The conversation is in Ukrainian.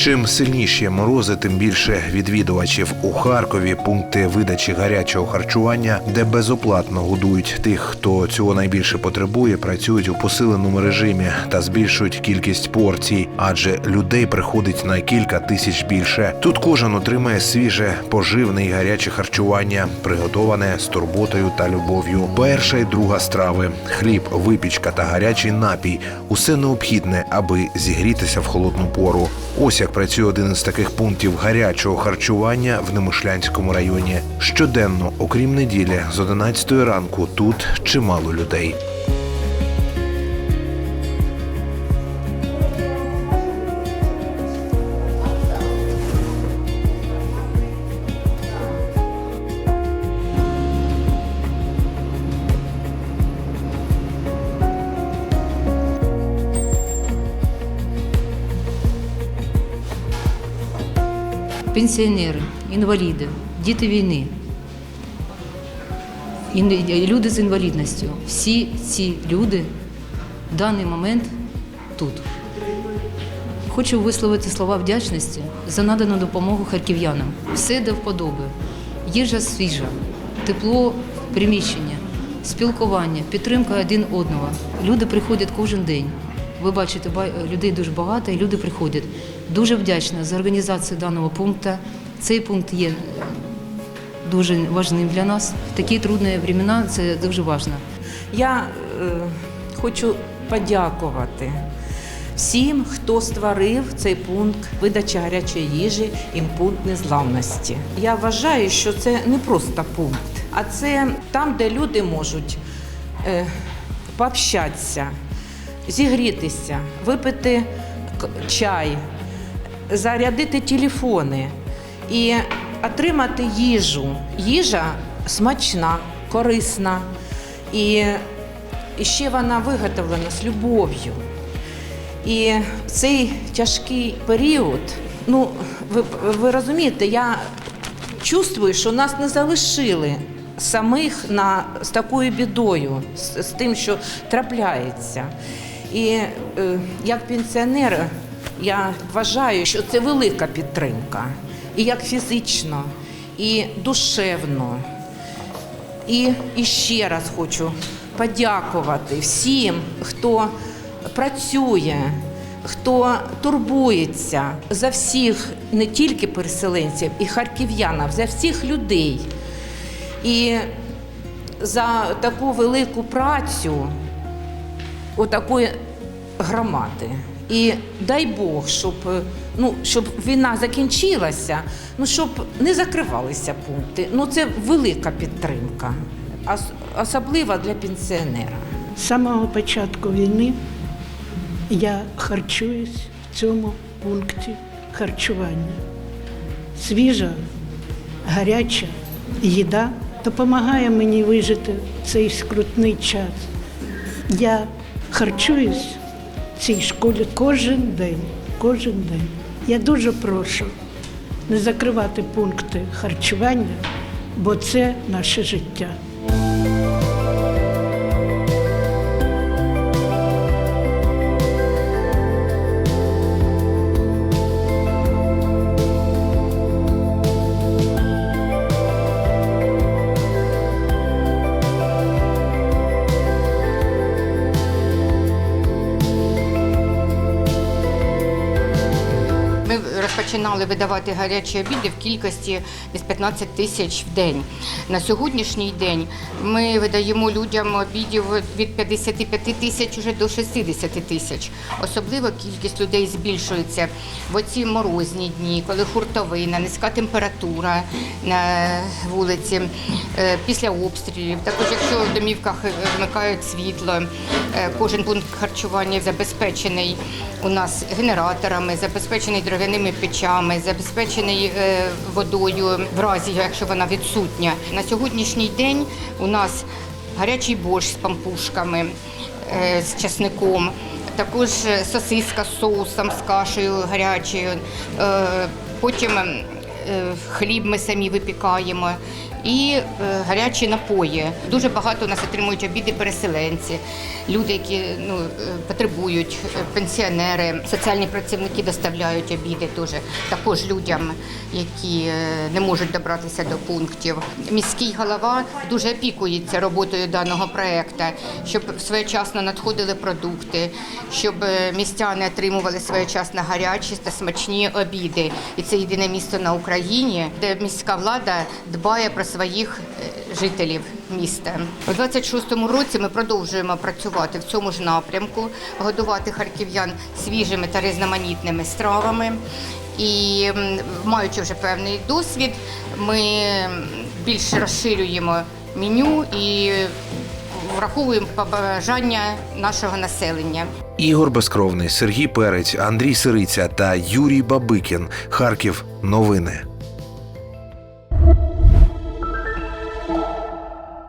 Чим сильніші морози, тим більше відвідувачів у Харкові. Пункти видачі гарячого харчування, де безоплатно годують тих, хто цього найбільше потребує, працюють у посиленому режимі та збільшують кількість порцій, адже людей приходить на кілька тисяч більше. Тут кожен отримає свіже, поживне і гаряче харчування, приготоване з турботою та любов'ю. Перша і друга страви, хліб, випічка та гарячий напій усе необхідне, аби зігрітися в холодну пору. Ось як працює один із таких пунктів гарячого харчування в Немишлянському районі. Щоденно, окрім неділі, з 11 ранку тут чимало людей. Пенсіонери, інваліди, діти війни, люди з інвалідністю. Всі ці люди в даний момент тут. Хочу висловити слова вдячності за надану допомогу харків'янам. Все до вподоби. Їжа свіжа, тепло приміщення, спілкування, підтримка один одного. Люди приходять кожен день. Ви бачите, ба- людей дуже багато, і люди приходять. Дуже вдячна за організацію даного пункту. Цей пункт є дуже важливим для нас. В такі трудні времена це дуже важливо. Я е, хочу подякувати всім, хто створив цей пункт видачі гарячої їжі і пункт незламності. Я вважаю, що це не просто пункт, а це там, де люди можуть е, пообщатися, зігрітися, випити чай, зарядити телефони і отримати їжу. Їжа смачна, корисна і, ще вона виготовлена з любов'ю. І в цей тяжкий період, ну ви, ви розумієте, я чувствую, що нас не залишили самих на, з такою бідою, з, з тим, що трапляється. І е, як пенсіонер, я вважаю, що це велика підтримка. І як фізично, і душевно. І, і ще раз хочу подякувати всім, хто працює, хто турбується за всіх не тільки переселенців, і харків'янів, за всіх людей. І за таку велику працю отакої громади. І дай Бог, щоб, е, ну, щоб війна закінчилася, ну, щоб не закривалися пункти. Ну, це велика підтримка, ос- особливо для пенсіонера. З самого початку війни я харчуюсь в цьому пункті харчування. Свіжа, гаряча їда допомагає мені вижити цей скрутний час. Я харчуюсь в цій школі кожен день. Кожен день. Я дуже прошу не закривати пункти харчування, бо це наше життя. Розпочинали видавати гарячі обіди в кількості десь 15 тисяч в день. На сьогоднішній день ми видаємо людям обідів від 55 тисяч уже до 60 тисяч. Особливо кількість людей збільшується в оці морозні дні, коли хуртовина, низька температура на вулиці, е, після обстрілів. Також, якщо в домівках е, вмикають світло, е, кожен пункт харчування забезпечений у нас генераторами, забезпечений дров'яними печами, забезпечений е, водою в разі, якщо вона відсутня. На сьогоднішній день у нас гарячий борщ з пампушками, е, з часником. Також е, сосиска з соусом, з кашею гарячою. Потім хліб ми самі випікаємо. і е, гарячі напої. Дуже багато у нас отримують обіди переселенці, люди, які ну, е, потребують, е, пенсіонери, соціальні працівники доставляють обіди дуже також людям, які е, не можуть добратися до пунктів. Міський голова дуже опікується роботою даного проекту, щоб своєчасно надходили продукти, щоб е, містяни отримували своєчасно гарячі та смачні обіди. І це єдине місто на Україні, де міська влада дбає про своїх е, жителів міста. У 26-му році ми продовжуємо працювати в цьому ж напрямку, годувати харків'ян свіжими та різноманітними стравами. І маючи вже певний досвід, ми м, більш розширюємо меню і враховуємо побажання нашого населення. Ігор Безкровний, Сергій Перець, Андрій Сириця та Юрій Бабикін. Харків. Новини.